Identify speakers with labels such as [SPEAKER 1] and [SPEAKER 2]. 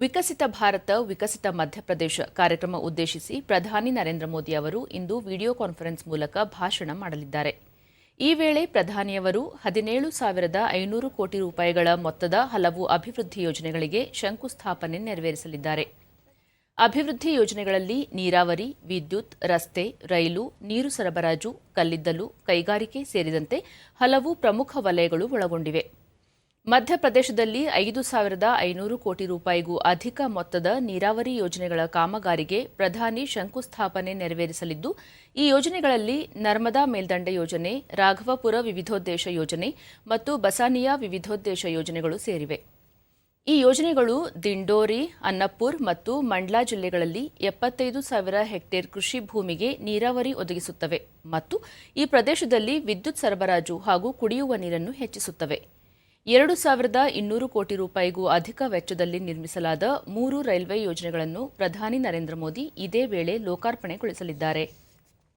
[SPEAKER 1] ವಿಕಸಿತ ಭಾರತ, ವಿಕಸಿತ ಮಧ್ಯಪ್ರದೇಶ ಕಾರ್ಯಕ್ರಮ ಉದ್ದೇಶಿಸಿ ಪ್ರಧಾನಿ ನರೇಂದ್ರ ಮೋದಿ ಅವರು ಇಂದು ವಿಡಿಯೋ ಕಾನ್ಫರೆನ್ಸ್ ಮೂಲಕ ಭಾಷಣ ಮಾಡಲಿದ್ದಾರೆ. ಈ ವೇಳೆ ಪ್ರಧಾನಿಯವರು ಹದಿನೇಳು ಸಾವಿರದ ಐನೂರು ಕೋಟಿ ರೂಪಾಯಿಗಳ ಮೊತ್ತದ ಹಲವು ಅಭಿವೃದ್ಧಿ ಯೋಜನೆಗಳಿಗೆ ಶಂಕುಸ್ಥಾಪನೆ ನೆರವೇರಿಸಲಿದ್ದಾರೆ. ಅಭಿವೃದ್ಧಿ ಯೋಜನೆಗಳಲ್ಲಿ ನೀರಾವರಿ, ವಿದ್ಯುತ್, ರಸ್ತೆ, ರೈಲು, ನೀರು ಸರಬರಾಜು, ಕಲ್ಲಿದ್ದಲು, ಕೈಗಾರಿಕೆ ಸೇರಿದಂತೆ ಹಲವು ಪ್ರಮುಖ ವಲಯಗಳು ಒಳಗೊಂಡಿವೆ. ಮಧ್ಯಪ್ರದೇಶದಲ್ಲಿ ಐದು ಸಾವಿರದ ಐನೂರು ಕೋಟಿ ರೂಪಾಯಿಗೂ ಅಧಿಕ ಮೊತ್ತದ ನೀರಾವರಿ ಯೋಜನೆಗಳ ಕಾಮಗಾರಿಗೆ ಪ್ರಧಾನಿ ಶಂಕುಸ್ಥಾಪನೆ ನೆರವೇರಿಸಲಿದ್ದು, ಈ ಯೋಜನೆಗಳಲ್ಲಿ ನರ್ಮದಾ ಮೇಲ್ದಂಡೆ ಯೋಜನೆ, ರಾಘವಪುರ ವಿವಿಧೋದ್ದೇಶ ಯೋಜನೆ ಮತ್ತು ಬಸಾನಿಯಾ ವಿವಿಧೋದ್ದೇಶ ಯೋಜನೆಗಳು ಸೇರಿವೆ. ಈ ಯೋಜನೆಗಳು ದಿಂಡೋರಿ, ಅನ್ನಪುರ್ ಮತ್ತು ಮಂಡ್ಲಾ ಜಿಲ್ಲೆಗಳಲ್ಲಿ ಎಪ್ಪತ್ತೈದು ಸಾವಿರ ಹೆಕ್ಟೇರ್ ಕೃಷಿ ಭೂಮಿಗೆ ನೀರಾವರಿ ಒದಗಿಸುತ್ತವೆ ಮತ್ತು ಈ ಪ್ರದೇಶದಲ್ಲಿ ವಿದ್ಯುತ್ ಸರಬರಾಜು ಹಾಗೂ ಕುಡಿಯುವ ನೀರನ್ನು ಹೆಚ್ಚಿಸುತ್ತವೆ. ಎರಡು ಸಾವಿರದ ಇನ್ನೂರು ಕೋಟಿ ರೂಪಾಯಿಗೂ ಅಧಿಕ ವೆಚ್ಚದಲ್ಲಿ ನಿರ್ಮಿಸಲಾದ ಮೂರು ರೈಲ್ವೆ ಯೋಜನೆಗಳನ್ನು ಪ್ರಧಾನಿ ನರೇಂದ್ರ ಮೋದಿ ಇದೇ ವೇಳೆ ಲೋಕಾರ್ಪಣೆಗೊಳಿಸಲಿದ್ದಾರೆ.